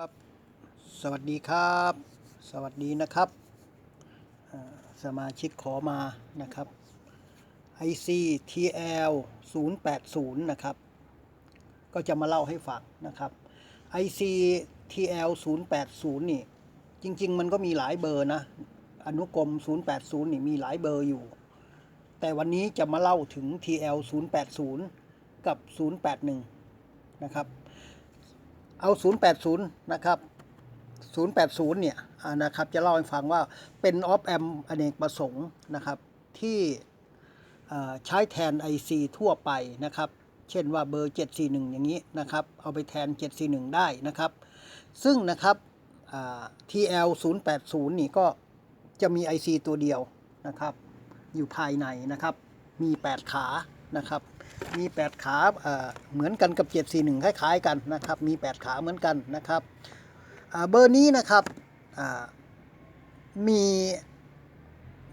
ครับสวัสดีครับ สวัสดีนะครับ สมาชิกขอมานะครับ IC TL 080 นะครับ ก็จะมาเล่าให้ฟังนะครับ IC TL 080 นี่ จริง ๆ มันก็มีหลายเบอร์นะ อนุกรม 080 นี่มีหลายเบอร์อยู่ แต่วันนี้จะมาเล่าถึง TL 080 กับ 081 นะครับ เอา 080 นะครับ 080 เนี่ยนะครับจะเล่าให้ฟังว่าเป็นออฟแอมอเนกประสงค์นะครับที่ใช้แทน IC ทั่วไปนะครับ เช่นว่าเบอร์ 741 อย่างนี้นะครับ เอาไปแทน 741 ได้นะครับ ซึ่งนะครับ TL 080 นี่ก็จะมี IC ตัวเดียวนะครับ อยู่ภายในนะครับ มี 8 ขานะครับ มี 8 ขาเหมือนกันกับ 741 คล้ายๆกันนะครับ มี 8 ขาเหมือนกันนะครับเบอร์นี้นะครับมี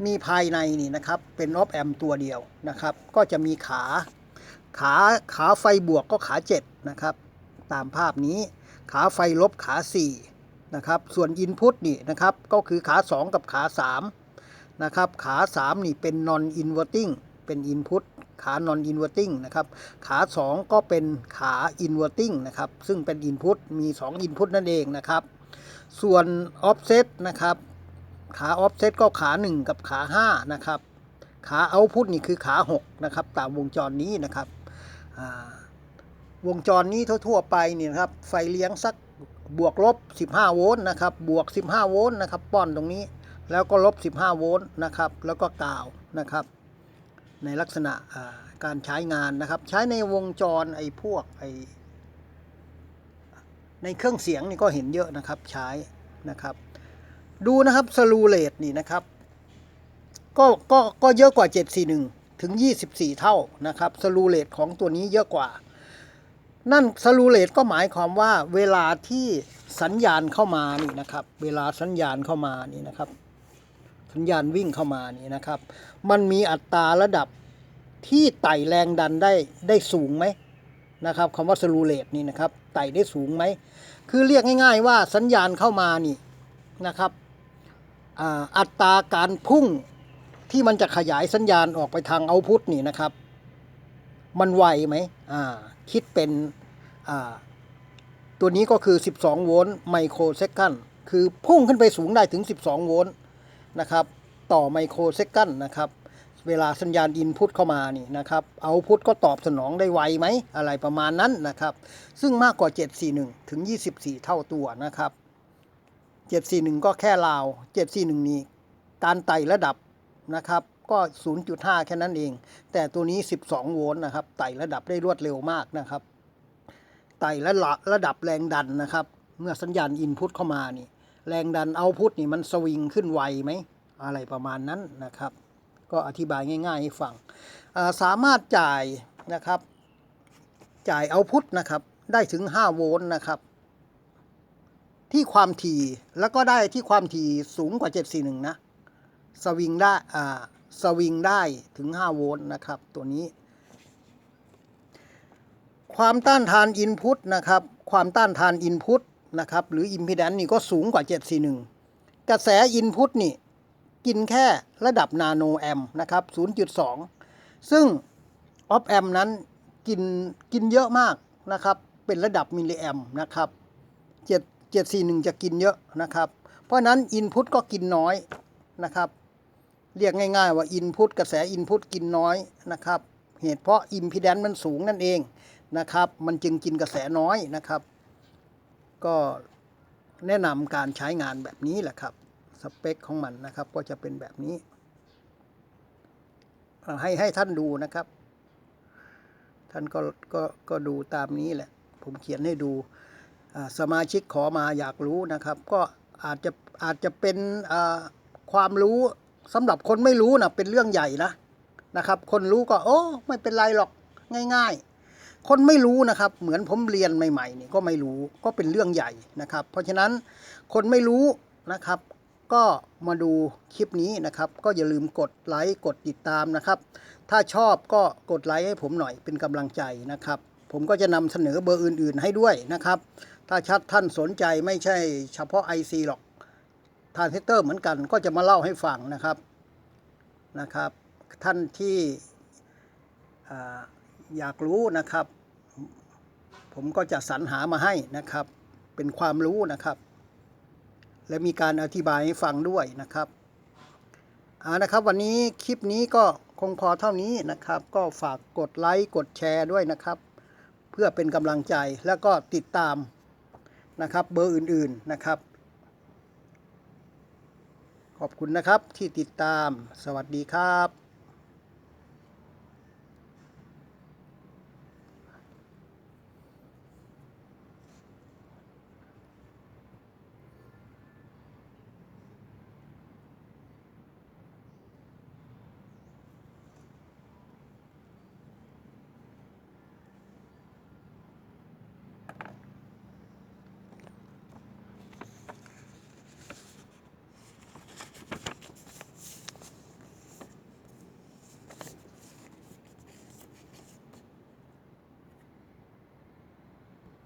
มีภายในนี่นะครับเป็นออฟแอมตัวเดียวนะครับ ก็จะมีขาขาขาไฟบวกก็ขา 7 นะครับ ตามภาพนี้ขาไฟลบขา4นะครับส่วนอินพุตนี่นะครับก็คือขา 2 กับขา3นะครับขา 3 นี่เป็น non inverting เป็น input ขา non inverting นะครับ ขา 2 ก็เป็นขา inverting นะครับ ซึ่งเป็น input มี 2 input นั่นเองนะครับ ส่วน offset นะครับ ขา offset ก็ขา 1 กับขา 5 นะครับ ขา output นี่คือขา 6 นะครับ ตามวงจรนี้นะครับ วงจรนี้ทั่ว ๆ ไปเนี่ยครับ ไฟเลี้ยงสักบวกลบ 15 โวลต์นะครับ บวก 15 โวลต์นะครับ ป้อนตรงนี้ แล้วก็ลบ 15 โวลต์นะครับ แล้วก็กาวนะครับ ในลักษณะการใช้งานนะครับ ใช้ในวงจรไอ้พวกไอ้ในเครื่องเสียงนี่ก็เห็นเยอะนะครับใช้นะครับ ดูนะครับสลูเลตนี่นะครับก็ก็ก็เยอะกว่า 741 ถึง 24 เท่านะครับสลูเลตของตัวนี้เยอะกว่า นั่นสลูเลตก็หมายความว่าเวลาที่สัญญาณเข้ามานี่นะครับ เวลาสัญญาณเข้ามานี่นะครับ สัญญาณวิ่งเข้ามานี่นะครับ มันมีอัตราระดับที่ไต่แรงดันได้ได้สูงไหมนะครับคำว่าสลูเลตนี่นะครับไต่ได้สูงไหม คือเรียกง่าย ๆ ว่าสัญญาณเข้ามานี่นะครับอัตราการพุ่งที่มันจะขยายสัญญาณออกไปทางเอาพุทนี่นะครับ มันไวไหมคิดเป็นตัวนี้ก็คือ 12 โวลต์ไมโครเซคันคือพุ่งขึ้นไปสูงได้ถึง 12 โวลต์ นะครับ ต่อไมโครเซคันนะครับ เวลาสัญญาณอินพุตเข้ามานี่นะครับเอาพุตก็ตอบสนองได้ไวไหมอะไรประมาณนั้นนะครับ ซึ่งมากกว่า 741 ถึง 24 เท่าตัวนะครับ 741 ก็แค่ราว 741 นี้การไต่ระดับนะครับก็ 0.5 แค่นั้นเอง แต่ตัวนี้ 12 โวลต์นะครับ ไต่ระดับได้รวดเร็วมากนะครับ ไต่ระระดับแรงดันนะครับ เมื่อสัญญาณอินพุตเข้ามานี่ แรงดันเอาพุตนี่มันสวิงขึ้นไวไหม อะไรประมาณนั้นนะครับ ก็อธิบายง่าย ๆ ให้ฟังาสามารถจ่ายนะครับ จ่ายเอาพุตนะครับ ได้ถึง 5 โวลต์นะครับ ที่ความถี่แล้วก็ได้ที่ความถี่สูงกว่า 741 นะ สวิงได้อ่าสวิงได้ถึง 5 โวลต์นะครับ ตัวนี้ ความต้านทานอินพุตนะครับ ความต้านทานอินพุต นะครับ หรืออิมพีแดนนี่ก็สูงกว่า 741 กระแสอินพุตนี่ กินแค่ระดับนาโนแอมป์นะครับ 0.2 ซึ่งออฟแอมป์นั้นกินกินเยอะมากนะครับ เป็นระดับมิลลิแอมป์นะครับ7 741 จะกินเยอะนะครับ เพราะนั้นอินพุตก็กินน้อยนะครับ เรียกง่ายๆว่าอินพุตกระแสอินพุตกินน้อยนะครับ เหตุเพราะอิมพีแดนมันสูงนั่นเองนะครับ มันจึงกินกระแสน้อยนะครับ ก็แนะนำการใช้งานแบบนี้แหละครับ สเปคของมันนะครับ ก็จะเป็นแบบนี้อ่าให้ให้ท่านดูนะครับ ท่านก็ก็ก็ดูตามนี้แหละ ผมเขียนให้ดู สมาชิกขอมาอยากรู้นะครับ ก็อาจจะอาจจะเป็นความรู้สำหรับคนไม่รู้นะเป็นเรื่องใหญ่นะนะครับ คนรู้ก็โอ้ไม่เป็นไรหรอกง่าย ๆ คนไม่รู้นะครับ เหมือนผมเรียนใหม่ๆนี่ก็ไม่รู้ก็เป็นเรื่องใหญ่นะครับ เพราะฉะนั้นคนไม่รู้นะครับ ก็มาดูคลิปนี้นะครับ ก็อย่าลืมกดไลค์กดติดตามนะครับ ถ้าชอบก็กดไลค์ให้ผมหน่อยเป็นกำลังใจนะครับ ผมก็จะนำเสนอเบอร์อื่น ๆ ให้ด้วยนะครับ ถ้าชัดท่านสนใจไม่ใช่เฉพาะ IC หรอกทานเซิสเตอร์เหมือนกันก็จะมาเล่าให้ฟังนะครับนะครับ ท่านที่อ่า อยากรู้นะครับ ผมก็จะสรรหามาให้นะครับ เป็นความรู้นะครับ และมีการอธิบายให้ฟังด้วยนะครับเอานะครับ วันนี้คลิปนี้ก็คงพอเท่านี้นะครับ ก็ฝากกดไลค์กดแชร์ด้วยนะครับ เพื่อเป็นกำลังใจแล้วก็ติดตามนะครับ เบอร์อื่นๆนะครับ ขอบคุณนะครับที่ติดตามสวัสดีครับ